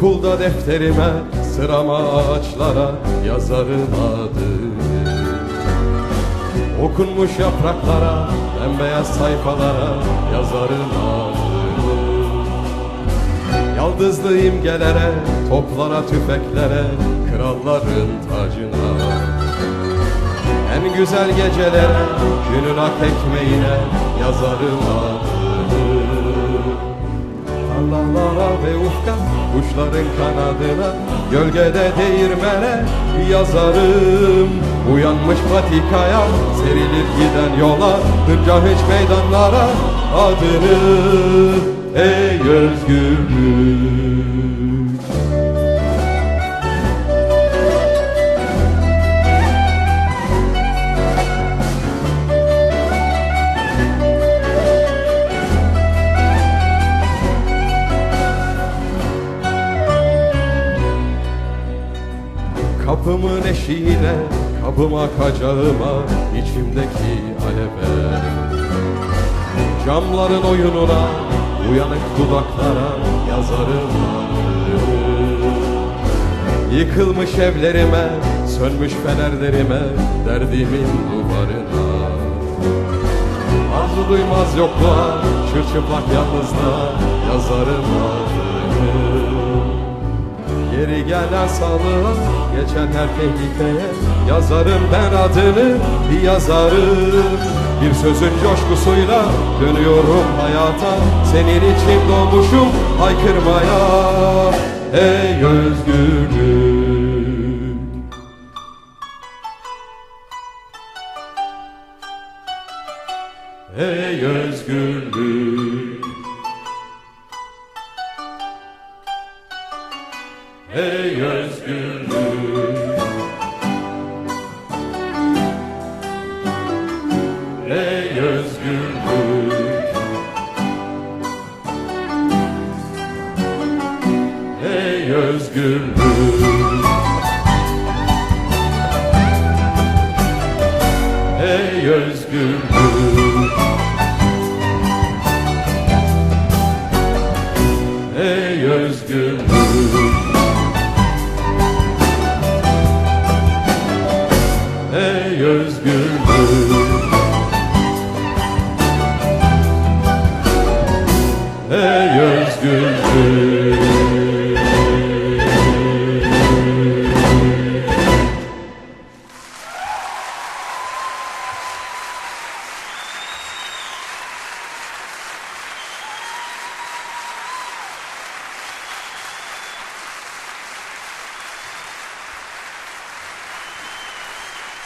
Okulda defterime sırama ağaçlara yazarım adını Okunmuş yapraklara, bembeyaz sayfalara yazarım adını Yaldızlı imgelere, toplara, tüfeklere, kralların tacına. En güzel gecelere, günün ak ekmeğine yazarım adını Tarlalara ve ufka, kuşların kanadına Gölgede değirmene yazarım. Uyanmış patikaya, serilir giden yola Hınca hiç meydanlara adını. Ey özgürlük Kapımın eşiğine, kapıma kacağıma, içimdeki aleve. Camların oyununa, uyanık dudaklara yazarım. Yıkılmış evlerime, sönmüş fenerlerime, derdimin duvarına. Arzu duymaz yokluğa, çırçıplak yalnızlığa yazarım. adını Geri gelen sağlığa, geçen her tehlikeye Yazarım ben adını, bir yazarım. Bir sözün coşkusuyla dönüyorum hayata Senin için doğmuşum haykırmaya. Ey özgürlük Ey özgürlük Ey özgürlük. Ey özgürlük. Ey özgürlük. Ey özgürlük Ey özgürlük göz gülü